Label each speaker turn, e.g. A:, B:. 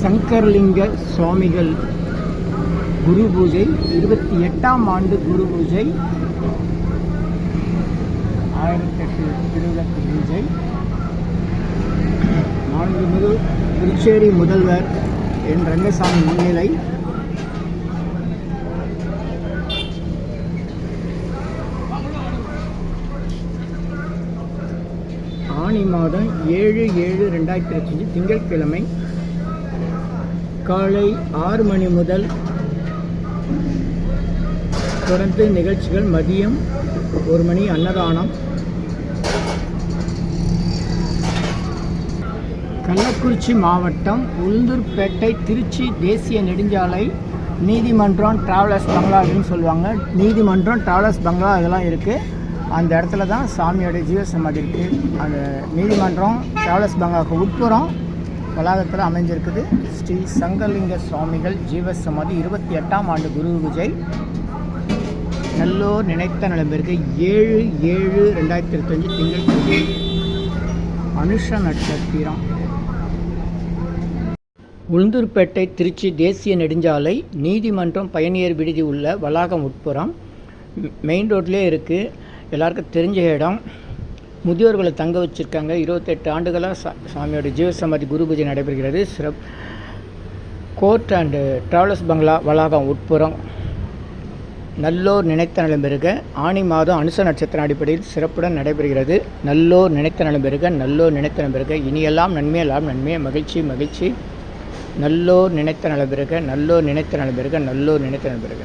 A: சங்கர்லிங்க சுவாமிகள் குரு பூஜை இருபத்தி எட்டாம் ஆண்டு குரு பூஜை ஆயிரத்தெட்டு திருவிளக்கு பூஜை. மாண்புமிகு புதுச்சேரி முதல்வர் என் ரங்கசாமி முன்னிலை. ஆனி மாதம் ஏழு ஏழு ரெண்டாயிரத்தி அஞ்சு திங்கட்கிழமை காலை ஆறு மணி முதல் தொடர்ந்து நிகழ்ச்சிகள் மதியம் ஒரு மணி அன்னதானம். கள்ளக்குறிச்சி மாவட்டம் உளுந்தூர்பேட்டை திருச்சி தேசிய நெடுஞ்சாலை நீதிமன்றம் டிராவலர்ஸ் பங்களா அப்படின்னு சொல்லுவாங்க. நீதிமன்றம் டிராவலர்ஸ் பங்களா இதெல்லாம் இருக்குது அந்த இடத்துல தான் சாமியோட ஜீவசமாதி இருக்குது அந்த நீதிமன்றம் டிராவலர்ஸ் பங்களாவுக்கு உட்புறம் வளாகத்தில் அமைஞ்சிருக்குது ஸ்ரீ சங்கலிங்க சுவாமிகள் ஜீவசமாதி இருபத்தி எட்டாம் ஆண்டு குரு விஜய். நல்லோர் நினைத்த நிலம்பிற்கு ஏழு ஏழு ரெண்டாயிரத்தி இருபத்தஞ்சு திங்கள் அனுஷ நட்சத்திரம். உளுந்தூர்பேட்டை திருச்சி தேசிய நெடுஞ்சாலை நீதிமன்றம் பயணியர் விடுதி உள்ள வளாகம் உட்புறம் மெயின் ரோட்லேயே இருக்குது எல்லாருக்கும் தெரிஞ்ச இடம். முதியோர்களை தங்க வச்சுருக்காங்க. இருபத்தெட்டு ஆண்டுகளாக சா சாமியோட ஜீவசமாதி குரு பூஜை நடைபெறுகிறது. சிறப் கோர்ட் அண்டு ட்ராவலர்ஸ் பங்களா வளாகம் உட்புறம் நல்லோர் நினைத்த நலம் பெருக ஆணி மாதம் அனுச நட்சத்திர அடிப்படையில் சிறப்புடன் நடைபெறுகிறது. நல்லோர் நினைத்த நலம் பெருக நல்லோர் நினைத்த நலம் பெருக. இனியெல்லாம் நன்மையெல்லாம் நன்மையே மகிழ்ச்சி மகிழ்ச்சி. நல்லோர் நினைத்த நலம் பெருக நல்லோர் நினைத்த நலம் பெருக நல்லோர் நினைத்த நலம் பெருக.